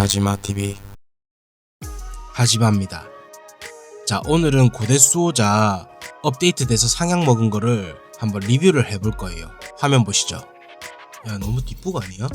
하지마 TV 하지마입니다. 자, 오늘은 고대 수호자 업데이트돼서 상향 먹은 거를 한번 리뷰를 해볼 거예요. 화면 보시죠. 야, 너무 뒷북 아니야?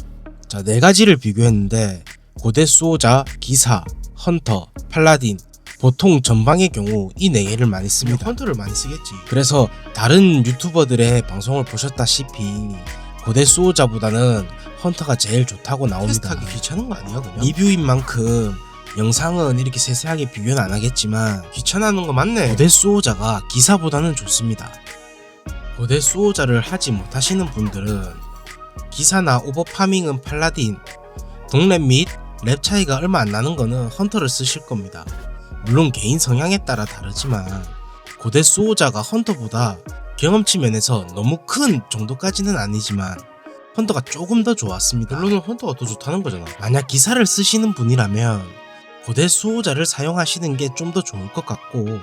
자, 네 가지를 비교했는데 고대 수호자, 기사, 헌터, 팔라딘 보통 전방의 경우 이 네 개를 많이 씁니다. 헌터를 많이 쓰겠지. 그래서 다른 유튜버들의 방송을 보셨다시피 고대 수호자보다는 헌터가 제일 좋다고 나옵니다. 테스트하기 귀찮은 거 아니야 그냥? 리뷰인 만큼 영상은 이렇게 세세하게 비교는 안 하겠지만 귀찮아하는 거 맞네. 고대 수호자가 기사보다는 좋습니다. 고대 수호자를 하지 못하시는 분들은 기사나 오버파밍은 팔라딘, 동랩 및 랩 차이가 얼마 안 나는 거는 헌터를 쓰실 겁니다. 물론 개인 성향에 따라 다르지만 고대 수호자가 헌터보다 경험치 면에서 너무 큰 정도까지는 아니지만 헌터가 조금 더 좋았습니다. 결론은 헌터가 더 좋다는 거잖아. 만약 기사를 쓰시는 분이라면 고대 수호자를 사용하시는 게 좀 더 좋을 것 같고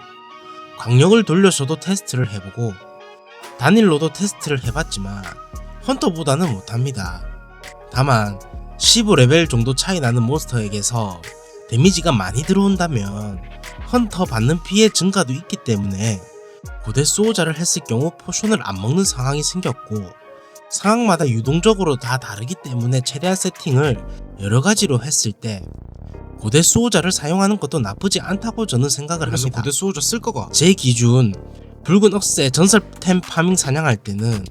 광역을 돌려서도 테스트를 해보고 단일로도 테스트를 해봤지만 헌터보다는 못합니다. 다만 15레벨 정도 차이 나는 몬스터에게서 데미지가 많이 들어온다면 헌터 받는 피해 증가도 있기 때문에 고대 수호자를 했을 경우 포션을 안 먹는 상황이 생겼고 상황마다 유동적으로 다 다르기 때문에 최대한 세팅을 여러 가지로 했을 때 고대 수호자를 사용하는 것도 나쁘지 않다고 저는 생각을 그래서 합니다. 고대 수호자 쓸 거가 제 기준 붉은 억새 전설템 파밍 사냥할 때는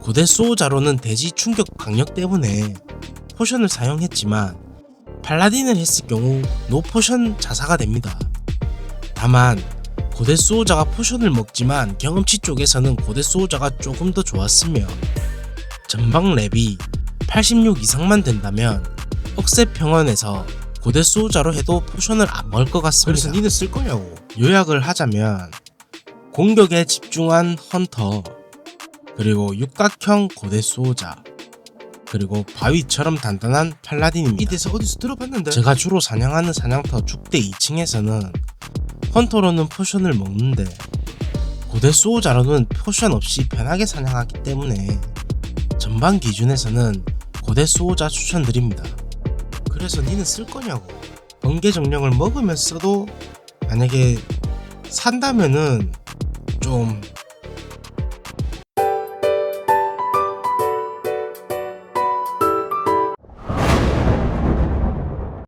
고대 수호자로는 대지 충격 강력 때문에 포션을 사용했지만 팔라딘을 했을 경우 노 포션 자사가 됩니다. 다만 고대 수호자가 포션을 먹지만 경험치 쪽에서는 고대 수호자가 조금 더 좋았으며 전방 랩이 86 이상만 된다면 억새 평원에서 고대 수호자로 해도 포션을 안 먹을 것 같습니다. 그래서 니는 쓸 거냐고 요약을 하자면 공격에 집중한 헌터 그리고 육각형 고대 수호자 그리고 바위처럼 단단한 팔라딘입니다. 이 대사 어디서 들어봤는데 제가 주로 사냥하는 사냥터 축대 2층에서는 헌터로는 포션을 먹는데 고대 수호자로는 포션 없이 편하게 사냥하기 때문에 전반 기준에서는 고대 수호자 추천드립니다. 그래서 니는 쓸 거냐고. 번개 정령을 먹으면서도 만약에 산다면은 좀